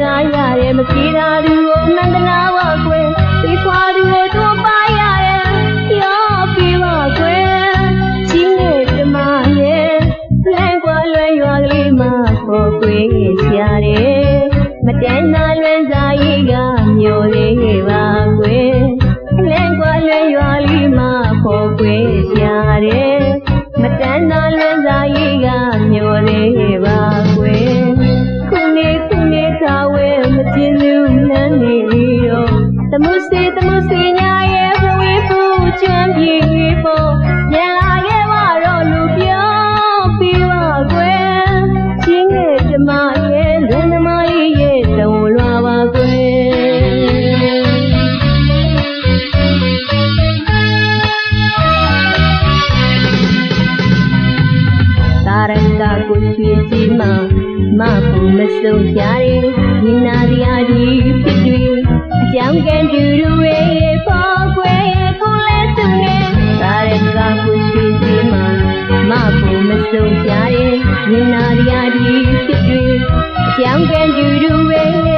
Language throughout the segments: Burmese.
များရရဲ့မကြည်သာသူ ရွှေကြီးမမဖို့မဆုံးရှားတယ်ဒီနာရီအဒီဖြစ်တွေအကြောင်းကဲတူလူရဲ့ပေါ်ကွယ်ကိုလဲသူနဲ့သာရကကိုရွှေကြီးမမဖို့မဆုံးရှားတယ်ဒီနာရီအဒီဖြစ်တွေအကြောင်းကဲတူလူရဲ့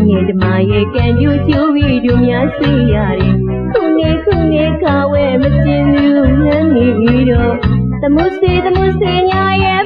င်းရဲ့ဓမ္မရဲ့ကံကြိုးကျိုးပြီးတို့များစေရတယ်ခုနေခုနေခါဝဲမကျင်ဘူးလမ်းနေပြီးတော့သမှုစေသမှုစေညာရဲ့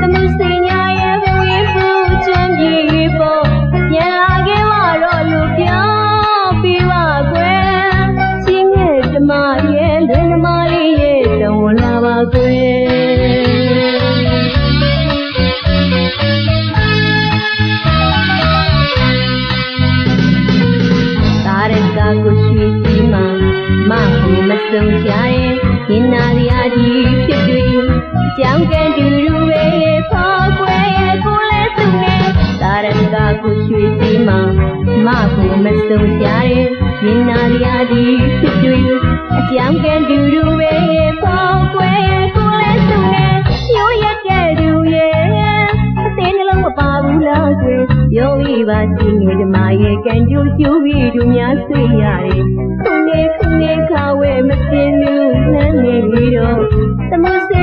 သမှုစေညာရဲ့ဘဝပူချမ်းပြေဖို့ညလာခဲ့ပါတော့လူပြောပြီးပါကွယ်ချင်းငယ်ဓမ္မရဲ့လွင်ဓမ္မလေးရဲ့တောင်းလာပါကွယ်သာရကကိုရွှေကြီးမှာမဟုတ်မဆုံးရှာရဲ့ရင်နာရီအဒီဖြစ်တွေအကြောင်းကဲတူ မဟုတ်မဆုံးရှာရဲ့ရင်နာရီအဒီဖြစ်တွေအကြောင်းကဲတူလူရဲ့ဖော်ကွယ်ရဲ့ကိုလဲသူနဲ့ညိုရတဲ့သူရဲ့အသေးနှလုံးမပါဘူးလားကွယ်ယောဂီပါချင်းရဲ့ဓမ္မရဲ့ကံကြိုးကျိုးပြီးတို့များဆွေရတယ်ခုနေခုနေခါဝဲမတင်ဘူးလမ်းနေပြီးတော့သမှုစေ